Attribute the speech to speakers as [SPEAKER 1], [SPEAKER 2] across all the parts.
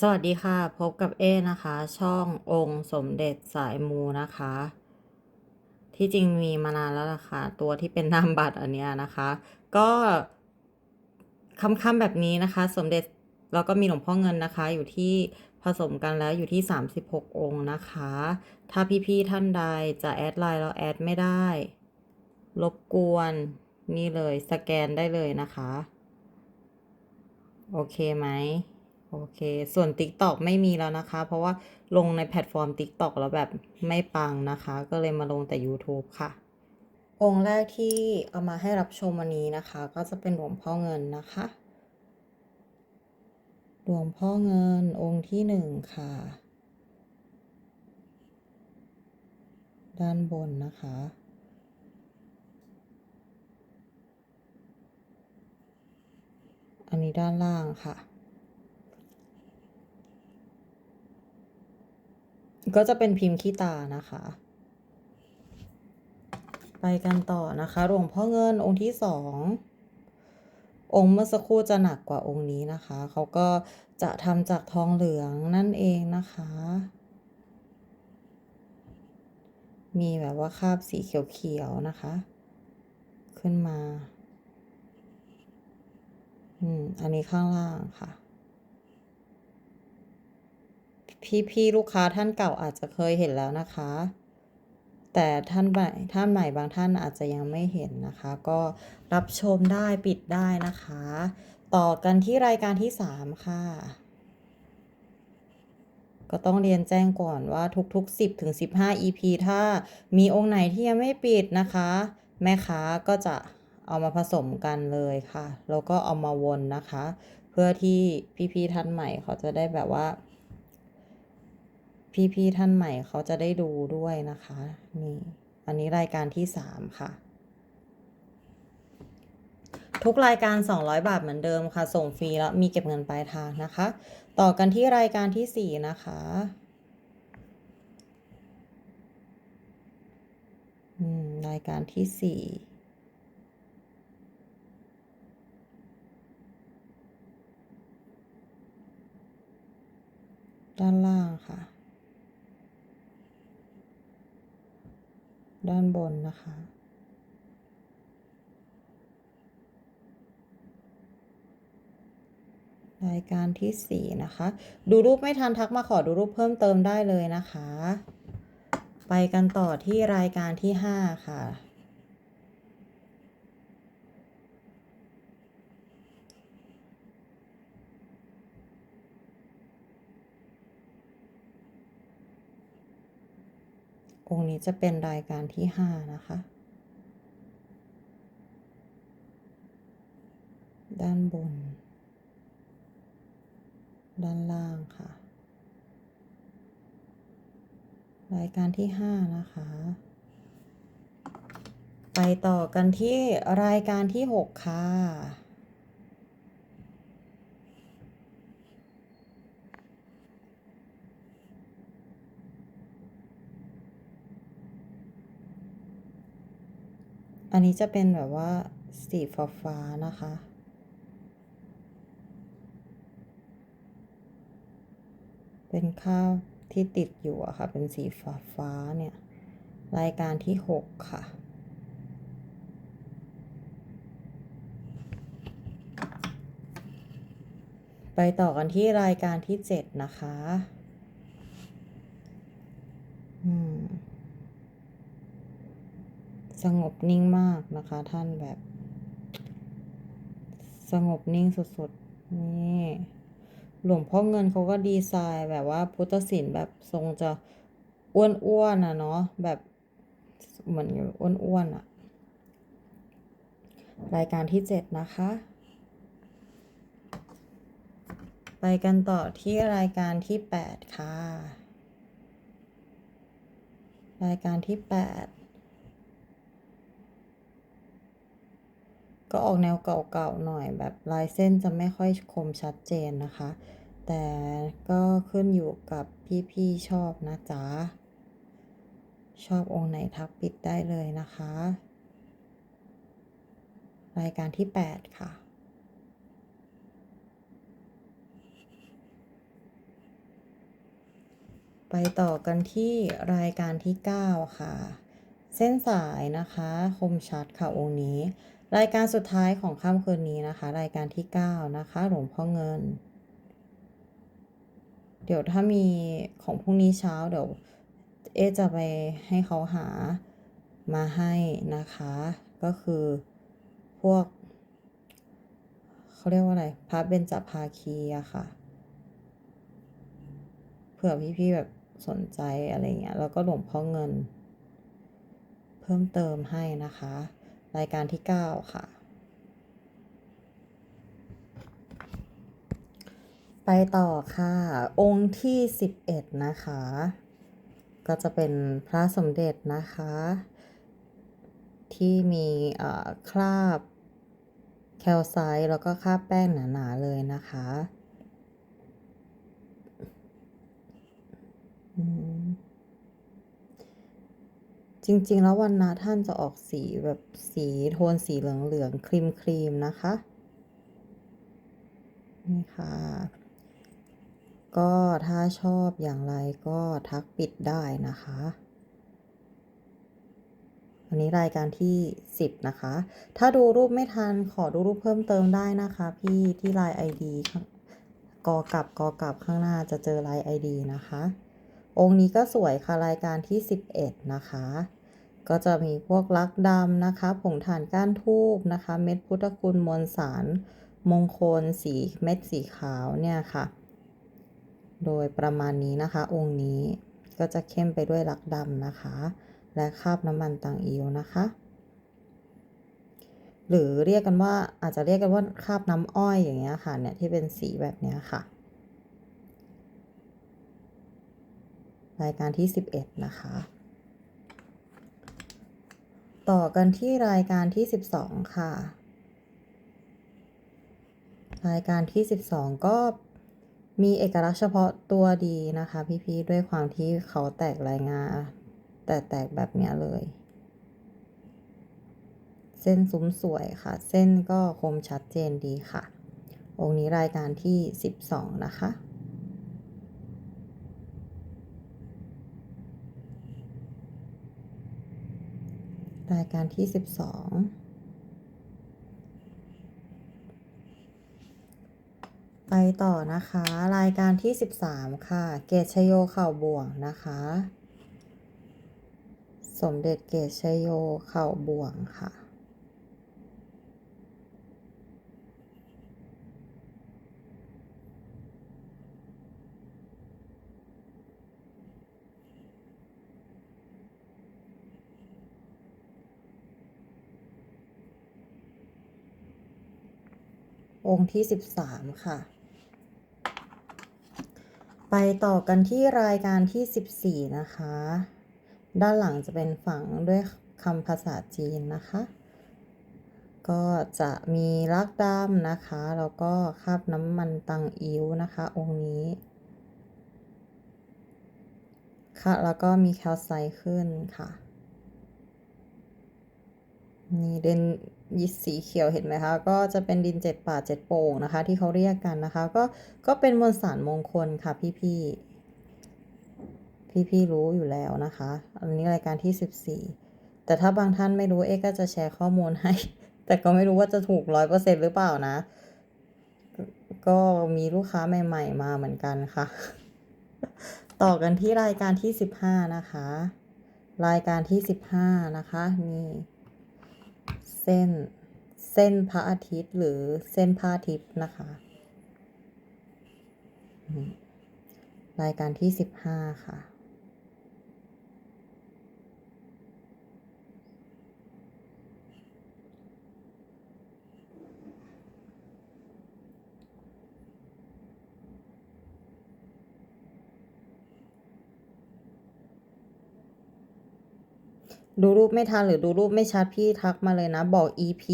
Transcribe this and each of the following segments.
[SPEAKER 1] สวัสดีค่ะ พบกับเอนะคะ ช่ององค์สมเด็จสายมูนะคะ ที่จริงมีมานานแล้วล่ะค่ะ ตัวที่เป็นนามบัตรอันเนี้ยนะคะ ก็ค่ำๆแบบนี้นะคะ สมเด็จแล้วก็มีหลวงพ่อเงินนะคะ อยู่ที่ผสมกันแล้วอยู่ที่ 36 องค์นะคะ ถ้าพี่ๆท่านใดจะแอดไลน์แล้วแอดไม่ได้ รบกวนนี่เลยสแกนได้เลยนะคะ โอเคไหม โอเค ส่วน TikTok ไม่มีแล้วนะคะ เพราะว่าลงในแพลตฟอร์ม TikTok แล้วแบบไม่ปังนะคะ ก็เลยมาลงแต่ YouTube ค่ะ องค์แรกที่เอามาให้รับชมวันนี้นะคะ ก็จะเป็นหลวงพ่อเงินนะคะ หลวงพ่อเงินองค์ที่หนึ่งค่ะ ด้านบนนะคะอันนี้ด้านล่างค่ะ ก็จะเป็นพิมพ์ขี้ตานะคะ ไปกันต่อนะคะหลวงพ่อเงินองค์ที่สององค์เมื่อสักครู่จะหนักกว่าองค์นี้นะคะ เขาก็จะทำจากทองเหลืองนั่นเองนะคะ มีแบบว่าคาบสีเขียวๆนะคะ ขึ้นมา อืม อันนี้ข้างล่างค่ะ พี่ๆลูกค้าท่านเก่าอาจจะเคยเห็นแล้วนะคะ แต่ท่านใหม่ท่านใหม่บางท่านอาจจะยังไม่เห็นนะคะ ก็รับชมได้ปิดได้นะคะ ต่อกันที่รายการที่ 3 ค่ะ ก็ต้องเรียนแจ้งก่อนว่าทุก ๆ 10ถึง15 EP ถ้ามีองค์ไหนที่ยังไม่ปิดนะคะ แม่ค้าก็จะเอามาผสมกันเลยค่ะ แล้วก็เอามาวนนะคะ เพื่อที่พี่ๆท่านใหม่เขาจะได้แบบว่า พี่ๆท่านใหม่เขาจะได้ดูด้วยนะคะ นี่ อันนี้รายการที่3ค่ะ ทุกรายการ 200 บาทเหมือนเดิมค่ะ ส่งฟรีแล้วมีเก็บเงินปลายทางนะคะ ต่อกันที่รายการที่ 4 นะคะอืมรายการที่ 4ด้านล่างค่ะ ด้านบนนะคะ รายการที่ 4 นะคะ ดูรูปไม่ทันทักมาขอดูรูปเพิ่มเติมได้เลยนะคะ ไปกันต่อที่รายการที่ 5 ค่ะ องค์นี้จะเป็นรายการที่ 5 นะคะ ด้านบน ด้านล่างค่ะ รายการที่ 5 นะคะ ไปต่อกันที่รายการที่ 6 ค่ะ อันนี้จะเป็นแบบว่าสีฟ้าฟ้านะคะ เป็นข้าวที่ติดอยู่อะค่ะ เป็นสีฟ้าฟ้าเนี่ย รายการที่ 6 ค่ะไปต่อกันที่รายการที่7นะคะ อืม สงบนิ่งมากนะคะ ท่านแบบ สงบนิ่งสุดๆ นี่หลวงพ่อเงินเขาก็ดีไซน์แบบว่าพุทธศิลป์แบบทรงจะอ้วนๆนะเนาะแบบเหมือนอ้วนๆอะรายการที่7นะคะ ไปกันต่อที่รายการที่8ค่ะ รายการที่8 ก็ออกแนวเก่าๆหน่อยแบบลายเส้นจะไม่ค่อยคมชัดเจนนะคะ แต่ก็ขึ้นอยู่กับพี่ๆชอบนะจ๊ะ ชอบองค์ไหนทักปิดได้เลยนะคะ รายการที่ 8 ค่ะไปต่อกันที่รายการที่ 9 ค่ะ เส้นสายนะคะ คมชัดค่ะองค์นี้ รายการสุดท้ายของค่ำคืนนี้นะคะ รายการที่ 9 นะคะ หลวงพ่อเงิน เดี๋ยวถ้ามีของพรุ่งนี้เช้าเดี๋ยวเอจะไปให้เขาหามาให้นะคะ ก็คือพวก เขาเรียกว่าอะไรพระเบญจภาคีอะค่ะ เผื่อพี่ๆแบบสนใจอะไรเงี้ย แล้วก็หลวงพ่อเงิน เพิ่มเติมให้นะคะ รายการที่ 9 ค่ะ ไปต่อค่ะ องค์ที่ 11 นะคะ ก็จะเป็นพระสมเด็จนะคะ ที่มีคราบแคลไซต์แล้วก็คราบแป้งหนา ๆ เลยนะคะ อืม จริง ๆ แล้ววันนะท่านจะออกสีแบบสีโทนสีเหลืองๆครีมๆนะคะ นี่ค่ะ ก็ถ้าชอบอย่างไรก็ทักปิดได้นะคะอันนี้รายการที่ 10 นะคะ ถ้าดูรูปไม่ทันขอดูรูปเพิ่มเติมได้นะคะ พี่ที่ไลน์ ID กอกับกอกับข้างหน้าจะเจอไลน์ ID นะคะ องค์นี้ก็สวยค่ะรายการที่ 11 นะคะ ก็จะมีพวกลักดำนะคะ ผงถ่านก้านทูบนะคะ เม็ดพุทธคุณมวลสาร มงคลสีเม็ดสีขาวเนี่ยค่ะ โดยประมาณนี้นะคะ องค์นี้ก็จะเข้มไปด้วยลักดำนะคะ และคาบน้ำมันต่างอิวนะคะ หรือเรียกกันว่าอาจจะเรียกกันว่าคาบน้ำอ้อยอย่างเงี้ยค่ะเนี่ยที่เป็นสีแบบเนี้ยค่ะ รายการที่ 11 นะคะ ต่อกันที่รายการที่ 12 ค่ะ รายการที่ 12 ก็มีเอกลักษณ์เฉพาะตัวดีนะคะ พี่ๆด้วยความที่เขาแตกรายงานแต่แตกแบบเนี้ยเลย เส้นซุ้มสวยค่ะ เส้นก็คมชัดเจนดีค่ะ องค์นี้รายการที่ 12 นะคะ รายการที่ 12 ไปต่อนะคะ รายการที่ 13 ค่ะ เกตชโยเข่าบ่วงนะคะ สมเด็จเกตชโยเข่าบ่วงค่ะ องค์ที่ 13 ค่ะ ไปต่อกันที่รายการที่ 14 นะคะ ด้านหลังจะเป็นฝังด้วยคำภาษาจีนนะคะ ก็จะมีลักดำนะคะ แล้วก็คาบน้ำมันตังอิ้วนะคะ องค์นี้ ค่ะ แล้วก็มีแคลไซขึ้นค่ะ นี่เด่นยิสีเขียวเห็นไหมคะ ก็จะเป็นดินเจ็ดป่าเจ็ดโป่งนะคะ ที่เขาเรียกกันนะคะ ก็ก็เป็นมวลสารมงคลค่ะพี่พี่พี่พี่รู้อยู่แล้วนะคะ อันนี้รายการที่สิบสี่แต่ถ้าบางท่านไม่รู้เอ๊ก็จะแชร์ข้อมูลให้ แต่ก็ไม่รู้ว่าจะถูกร้อยเปอร์เซ็นหรือเปล่านะ ก็มีลูกค้าใหม่ ๆ มาเหมือนกันค่ะ ต่อกันที่รายการที่สิบห้านะคะ รายการที่สิบห้านะคะนี่ เส้นเส้นพระอาทิตย์หรือเส้นพระอาทิตย์นะคะ รายการที่สิบห้าค่ะ ดูรูปไม่ทันหรือดูรูปไม่ชัดพี่ทักมาเลยนะ บอก EP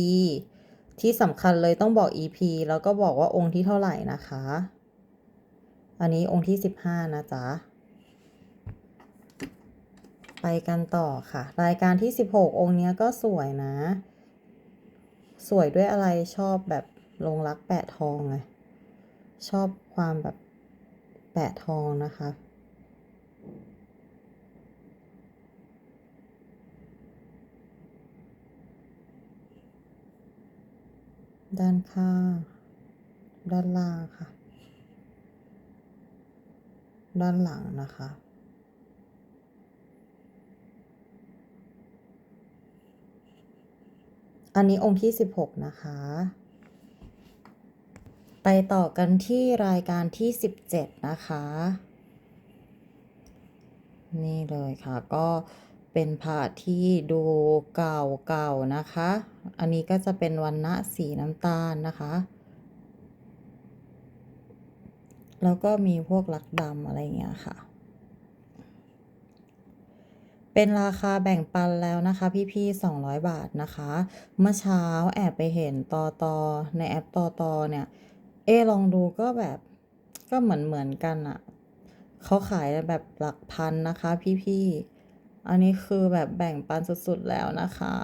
[SPEAKER 1] ที่สำคัญเลยต้องบอก EP แล้วก็บอกว่าองค์ที่เท่าไหร่นะคะ อันนี้องค์ที่สิบห้านะจ๊ะ ไปกันต่อค่ะ รายการที่สิบหกองค์เนี้ยก็สวยนะ สวยด้วยอะไรชอบแบบลงรักแปะทองไงชอบความแบบแปะทองนะคะ ด้านข้าง ด้านล่างค่ะ ด้านหลังนะคะ อันนี้องค์ที่ 16 นะคะ ไปต่อกันที่รายการที่ 17 นะคะ นี่เลยค่ะก็ เป็นพระที่ดูเก่าๆนะคะ อันนี้ก็จะเป็นวันณะสีน้ำตาลนะคะ แล้วก็มีพวกลักดำอะไรเงี้ยค่ะ เป็นราคาแบ่งปันแล้วนะคะ พี่ๆ200 บาทนะคะ เมื่อเช้าแอบไปเห็นตอตอในแอปตอตอเนี่ย เอลองดูก็แบบก็เหมือนเหมือนกันอะเขาขายแบบหลักพันนะคะพี่ๆ อันนี้คือแบบแบ่งปันสุดๆแล้วนะคะ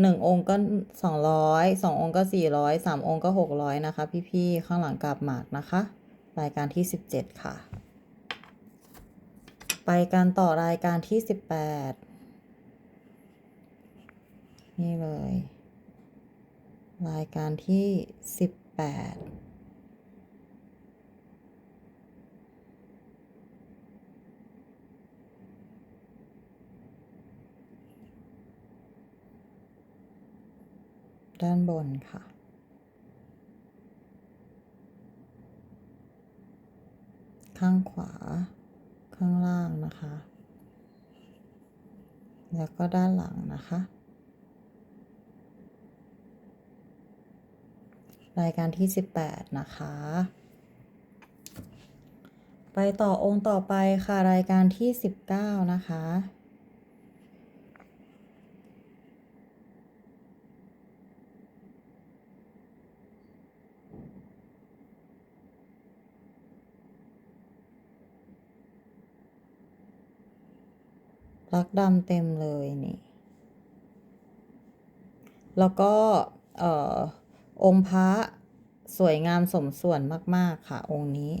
[SPEAKER 1] หนึ่งองค์ก็สองร้อยสององค์ก็สี่ร้อยสามองค์ก็หกร้อยนะคะ พี่ๆข้างหลังกาบหมากนะคะ รายการที่สิบเจ็ดค่ะ ไปกันต่อรายการที่สิบแปดนี่เลย รายการที่สิบแปด ด้านบนค่ะ ข้างขวา ข้างล่างนะคะ แล้วก็ด้านหลังนะคะ รายการที่ 18 นะคะ ไปต่อองค์ต่อไปค่ะ รายการที่ 19 นะคะ ลักดำเต็มเลยนี่ แล้วก็ออองค์พระสวยงามสมส่วนมาก ๆ ค่ะ องค์นี้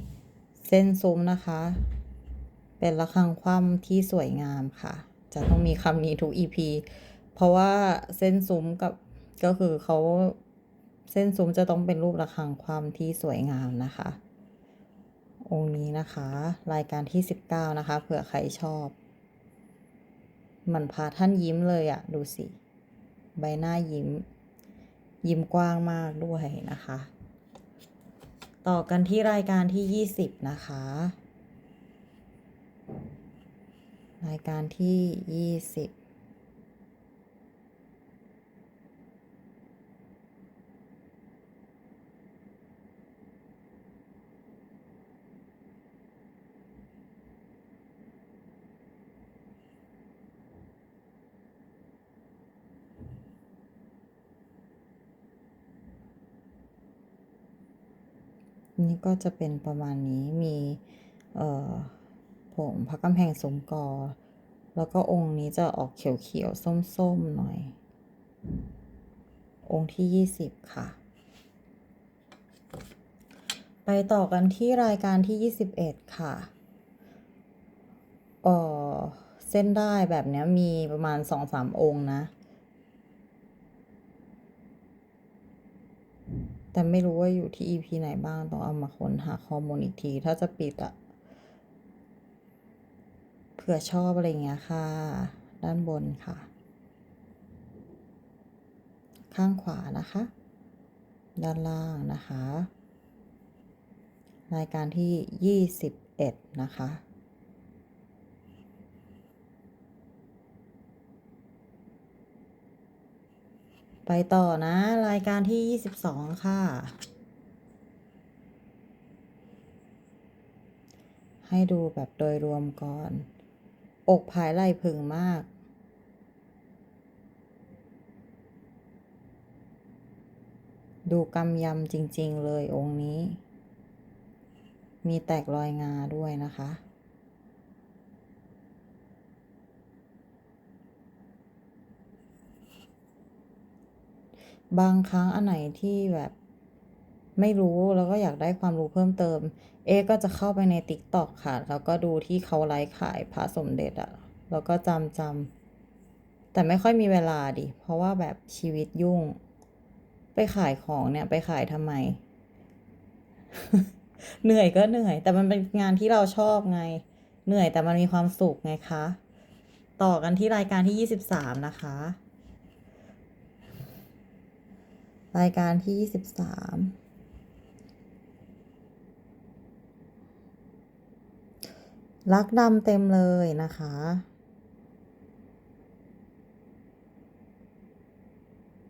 [SPEAKER 1] เส้นซุ้มนะคะ เป็นระฆังคว่ำที่สวยงามค่ะ จะต้องมีคำนี้ทุก EP เพราะว่าเส้นซุ้มกับก็คือเขาเส้นซุ้มจะต้องเป็นรูประฆังคว่ำที่สวยงามนะคะ องค์นี้นะคะ รายการที่ 19 นะคะเผื่อใครชอบ มันพาท่านยิ้มเลยอะดูสิ ใบหน้ายิ้ม ยิ้มกว้างมากด้วยนะคะ ต่อกันที่รายการที่ 20 นะคะ รายการที่ 20 นี่ก็จะเป็นประมาณนี้มีผงพระกำแพงสมกอ แล้วก็องค์นี้จะออกเขียวๆ ส้มๆ หน่อย องค์ที่ 20 ค่ะ ไปต่อกันที่รายการที่ 21 ค่ะเอ่อเส้นได้แบบเนี้ยมีประมาณ 2-3 องค์นะ แต่ไม่รู้ว่าอยู่ที่ EP ไหนบ้าง ต้องเอามาค้นหาข้อมูลอีกที ถ้าจะปิดอะเผื่อชอบอะไรเงี้ยค่ะ ด้านบนค่ะ ข้างขวานะคะ ด้านล่างนะคะ รายการที่ 21 นะคะ ไปต่อนะ รายการที่22ค่ะ ให้ดูแบบโดยรวมก่อน อกผายไหล่ผึ่งมาก ดูกำยำจริง ๆ เลยองค์นี้ มีแตกรอยงาด้วยนะคะ บางครั้งอันไหนที่แบบไม่รู้แล้วก็อยากได้ความรู้เพิ่มเติม เอก็จะเข้าไปใน TikTok ค่ะ แล้วก็ดูที่เขาไลฟ์ขายพระสมเด็จอะแล้วก็จำจำแต่ไม่ค่อยมีเวลาดิ เพราะว่าแบบชีวิตยุ่ง ไปขายของเนี่ยไปขายทำไม เหนื่อยก็เหนื่อย แต่มันเป็นงานที่เราชอบไง เหนื่อยแต่มันมีความสุขไงคะ ต่อกันที่รายการที่ยี่สิบสามนะคะ รายการที่ยี่สิบสามลักดำเต็มเลยนะคะ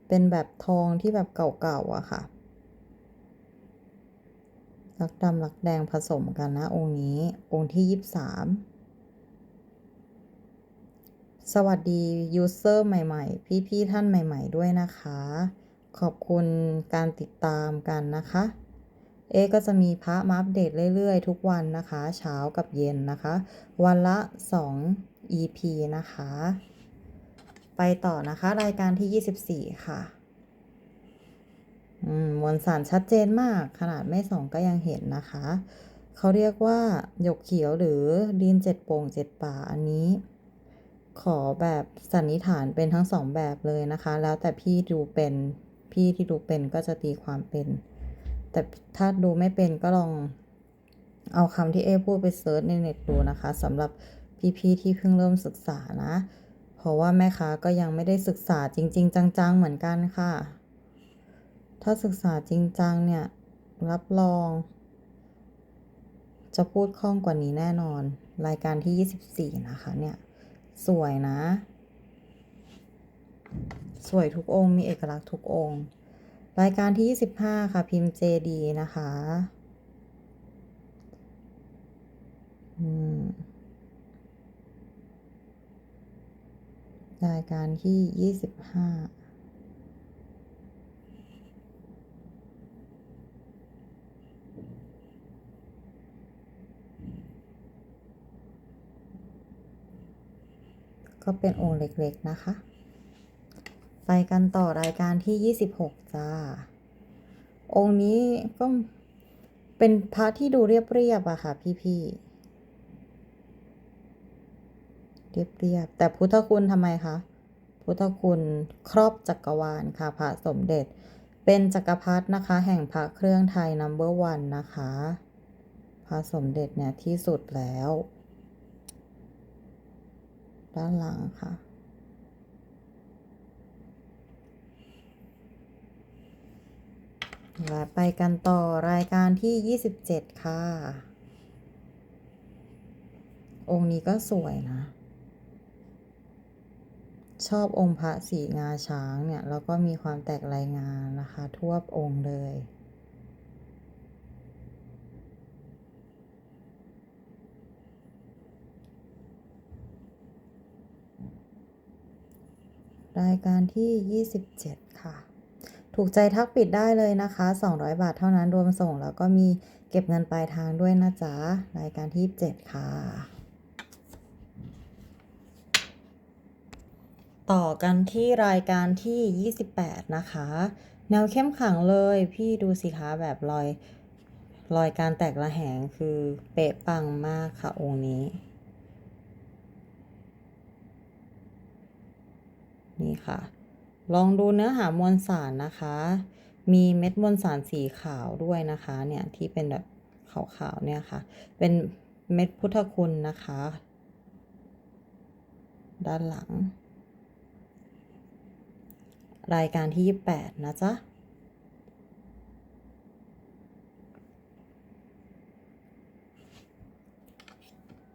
[SPEAKER 1] เป็นแบบทองที่แบบเก่าๆอะค่ะ ลักดำลักแดงผสมกันนะ องค์นี้ องค์ที่ยี่สิบสามสวัสดียูเซอร์ใหม่ ๆ พี่ ๆ ท่านใหม่ ๆ ด้วยนะคะ ขอบคุณการติดตามกันนะคะ เอก็จะมีพระมาอัปเดตเรื่อยๆ ทุกวันนะคะ เช้ากับเย็นนะคะ วันละ 2 EP นะคะ ไปต่อนะคะรายการที่ 24 ค่ะอืมมวลสารชัดเจนมากขนาดไม่ส่องก็ยังเห็นนะคะ เขาเรียกว่าหยกเขียวหรือดินเจ็ดโป่งเจ็ดป่าอันนี้ ขอแบบสันนิษฐานเป็นทั้งสองแบบเลยนะคะ แล้วแต่พี่ดูเป็น พี่ที่ดูเป็นก็จะตีความเป็น แต่ถ้าดูไม่เป็นก็ลองเอาคำที่เอพูดไปเซิร์ชในเน็ตดูนะคะสำหรับพี่ๆที่เพิ่งเริ่มศึกษานะ เพราะว่าแม่ค้าก็ยังไม่ได้ศึกษาจริง ๆ จัง ๆ เหมือนกันค่ะ ถ้าศึกษาจริงจังเนี่ย รับรอง จะพูดคล่องกว่านี้แน่นอน รายการที่ 24 นะคะเนี่ย สวยนะ สวยทุกองค์ มีเอกลักษณ์ทุกองค์ รายการที่ 25 ค่ะ พิมพ์ JD นะคะ อืมรายการที่25ก็เป็นองค์เล็กๆนะคะ ไปกันต่อรายการที่ 26 จ้า องค์นี้ก็เป็นพระที่ดูเรียบๆอะค่ะ พี่ๆ เรียบๆ แต่พุทธคุณทำไมคะ พุทธคุณครอบจักรวาลค่ะ พระสมเด็จ เป็นจักรพรรดินะคะ แห่งพระเครื่องไทยนัมเบอร์วันนะคะ พระสมเด็จเนี่ยที่สุดแล้ว ด้านหลังค่ะ และไปกันต่อรายการที่ 27 ค่ะ องค์นี้ก็สวยนะ ชอบองค์พระสีงาช้างเนี่ย แล้วก็มีความแตกลายงานนะคะ ทั่วองค์เลยรายการที่ 27 ค่ะ ถูกใจทักปิดได้เลยนะคะ 200 บาทเท่านั้นรวมส่ง แล้วก็มีเก็บเงินปลายทางด้วยนะจ๊ะ รายการที่7ค่ะ ต่อกันที่รายการที่ 28 นะคะ แนวเข้มขังเลย พี่ดูสิคะแบบรอยรอยการแตกระแหงคือเป๊ะปังมากค่ะองค์นี้ นี่ค่ะ ลองดูเนื้อหามวลสารนะคะ มีเม็ดมวลสารสีขาวด้วยนะคะเนี่ยที่เป็นแบบขาวๆเนี่ยค่ะ เป็นเม็ดพุทธคุณนะคะ ด้านหลัง รายการที่ 28 นะจ๊ะ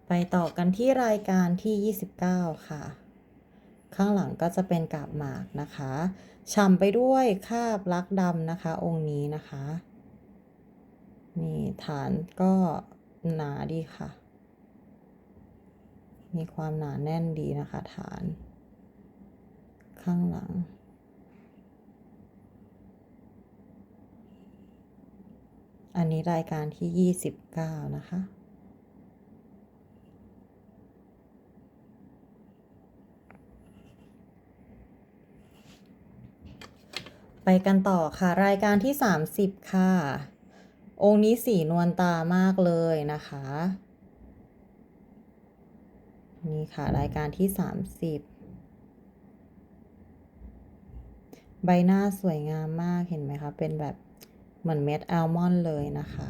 [SPEAKER 1] ไปต่อกันที่รายการที่ 29 ค่ะ ข้างหลังก็จะเป็นกาบหมากนะคะฉ่ำไปด้วยคาบลักดำนะคะ องค์นี้นะคะนี่ฐานก็หนาดีค่ะ มีความหนาแน่นดีนะคะ ฐาน ข้างหลัง อันนี้รายการที่ 29 นะคะ ไปกันต่อค่ะ รายการที่ 30 ค่ะ องค์นี้สีนวลตามากเลยนะคะ นี่ค่ะ รายการที่ 30 ใบหน้าสวยงามมากเห็นไหมคะ เป็นแบบเหมือนเม็ดแอลมอนด์เลยนะคะ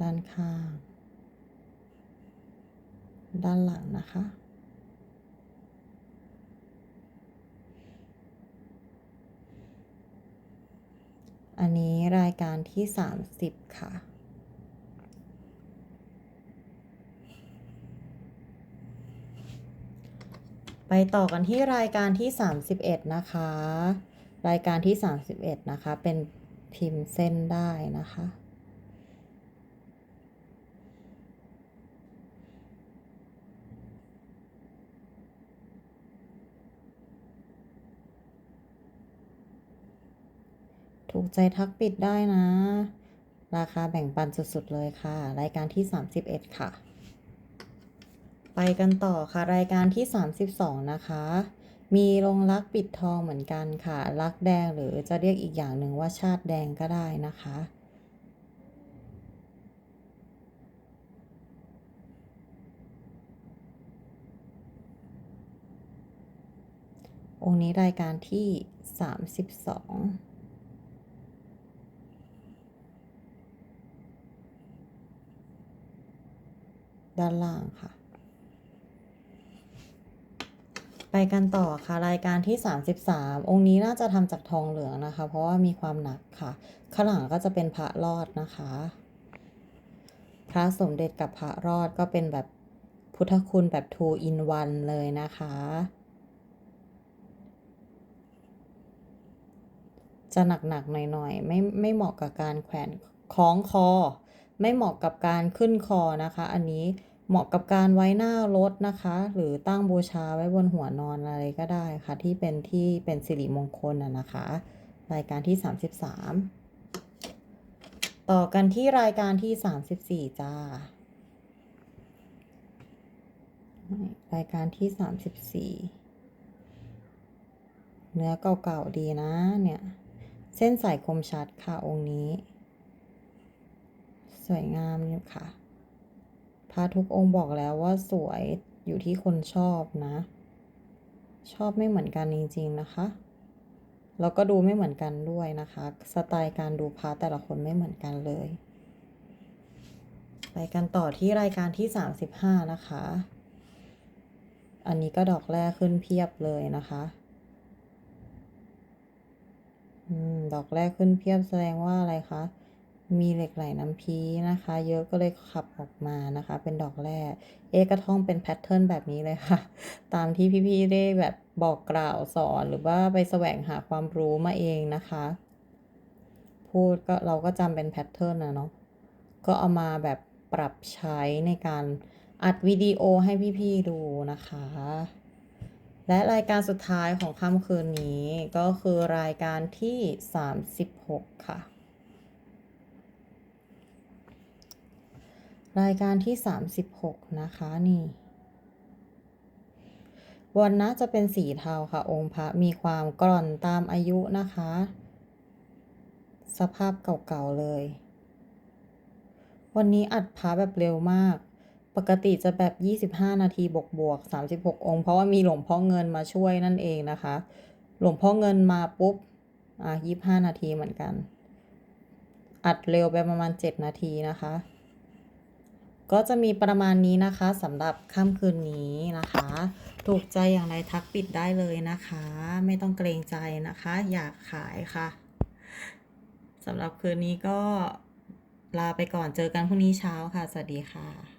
[SPEAKER 1] ด้านข้าง ด้านหลังนะคะ อันนี้รายการที่ 30 ค่ะ ไปต่อกันที่รายการที่ 31 นะคะ รายการที่ 31 นะคะ เป็นพิมพ์เส้นได้นะคะ ถูกใจทักปิดได้นะ ราคาแบ่งปันสุดๆเลยค่ะ รายการที่ 31 ค่ะ ไปกันต่อค่ะ รายการที่ 32 นะคะ มีลงรักปิดทองเหมือนกันค่ะ รักแดงหรือจะเรียกอีกอย่างหนึ่งว่าชาติแดงก็ได้นะคะองค์นี้รายการที่ 32 ด้านล่างค่ะ ไปกันต่อค่ะ รายการที่ 33 องค์นี้น่าจะทำจากทองเหลืองนะคะ เพราะว่ามีความหนักค่ะ ข้างหลังก็จะเป็นพระรอดนะคะ พระสมเด็จกับพระรอดก็เป็นแบบพุทธคุณแบบ two in one เลยนะคะ จะหนักๆหน่อยๆ ไม่ไม่เหมาะกับการแขวนคล้องคอ ไม่เหมาะกับการขึ้นคอนะคะ อันนี้เหมาะกับการไว้หน้ารถนะคะ หรือตั้งบูชาไว้บนหัวนอนอะไรก็ได้ค่ะ ที่เป็นที่เป็นสิริมงคลนะนะคะ รายการที่ 33 ต่อกันที่รายการที่ 34 จ้ารายการที่ 34 เนื้อเก่าๆดีนะเนี่ย เส้นสายคมชัดค่ะองค์นี้ สวยงามอยู่ค่ะพระทุกองค์บอกแล้วว่าสวยอยู่ที่คนชอบนะ ชอบไม่เหมือนกันจริง ๆนะคะ แล้วก็ดูไม่เหมือนกันด้วยนะคะ สไตล์การดูพระแต่ละคนไม่เหมือนกันเลย ไปกันต่อที่รายการที่ 35 นะคะ อันนี้ก็ดอกแรกขึ้นเพียบเลยนะคะอืมดอกแรกขึ้นเพียบแสดงว่าอะไรคะ มีเหล็กไหลน้ำพีนะคะ เยอะก็เลยขับออกมานะคะ เป็นดอกแรก เอะก็ท่องเป็นแพทเทิร์นแบบนี้เลยค่ะ ตามที่พี่ๆได้แบบบอกกล่าวสอนหรือว่าไปแสวงหาความรู้มาเองนะคะ พูดก็เราก็จำเป็นแพทเทิร์นนะเนาะก็เอามาแบบปรับใช้ในการอัดวิดีโอให้พี่ๆดูนะคะ และรายการสุดท้ายของค่ำคืนนี้ก็คือรายการที่ 36 ค่ะ รายการที่ 36 นะคะนี่วันนะจะเป็นสีเทาค่ะ องค์พระมีความกร่อนตามอายุนะคะ สภาพเก่าๆเลย วันนี้อัดพระแบบเร็วมาก ปกติจะแบบ 25 นาทีบวกบวกๆ36 องค์ เพราะว่ามีหลวงพ่อเงินมาช่วยนั่นเองนะคะ หลวงพ่อเงินมาปุ๊บ อะ25 นาทีเหมือนกัน อัดเร็วไปประมาณ 7 นาทีนะคะ ก็จะมีประมาณนี้นะคะสำหรับค่ำคืนนี้นะคะ ถูกใจอย่างไรทักปิดได้เลยนะคะ ไม่ต้องเกรงใจนะคะ อยากขายค่ะสำหรับคืนนี้ก็ลาไปก่อนเจอกันพรุ่งนี้เช้าค่ะ สวัสดีค่ะ